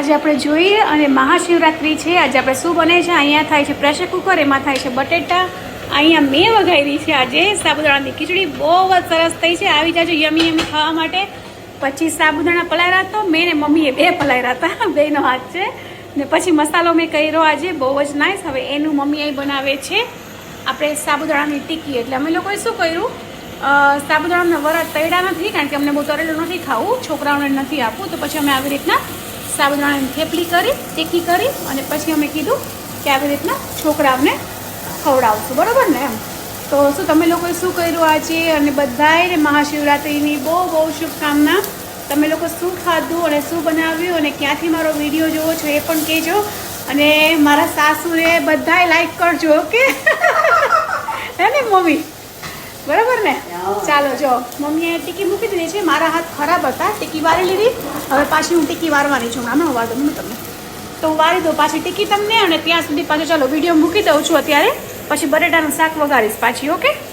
આજે આપણે જોઈએ અને મહાશિવરાત્રિ છે. આજે આપણે શું બને છે? અહીંયા થાય છે પ્રેશર કુકર એમાં થાય છે બટેટા. અહીંયા મેં વઘારી છે આજે સાબુદાણાની ખીચડી. બહુ જ સરસ થઈ છે. આવી જાજો યમી યમી ખાવા માટે. પછી સાબુદાણા પલાયરા તો મેં ને મમ્મીએ બે પલાયરા હતા. બેનો હાથ છે. ને પછી મસાલો મેં કર્યો આજે. બહુ જ નાઈસ હવે એનું મમ્મી અહીં બનાવે છે. આપણે સાબુદાણાની ટીકી. એટલે અમે લોકોએ શું કર્યું? સાબુદાણાના વરા તૈડા નથી કારણ કે અમને બહુ તળેલું નથી ખાવું. છોકરાઓને નથી આપવું. તો પછી અમે આવી રીતના સાબુદાણાની થેપલી કરી ટીકી કરી અને પછી અમે કીધું કે આવી રીતના છોકરાઓને ખવડાવશું. બરાબર ને એમ? તો શું તમે લોકોએ શું કર્યું આજે? અને બધાએ મહાશિવરાત્રિની બહુ બહુ શુભકામના. તમે લોકો શું ખાધું અને શું બનાવ્યું અને ક્યાંથી મારો વીડિયો જોવો છો એ પણ કહેજો. અને મારા સાસુએ બધાએ લાઈક કરજો, ઓકે? હે ને, મમ્મી? ને? ચાલો, જો. મમ્મીએ ટીકી મૂકી દીધી છે. મારા હાથ ખરાબ હતા. ટીકી વારી લીધી. હવે પાછી હું ટીકી વારવાની છું. આમાં વાર દઉં તમને. તો હું વારી દઉં. પાછી ટીકી તમને અને ત્યાં સુધી પાછું ચાલો, વીડિયો મૂકી દઉં છું અત્યારે. પછી બટેટાનું શાક વગાડીશ પાછી, ઓકે?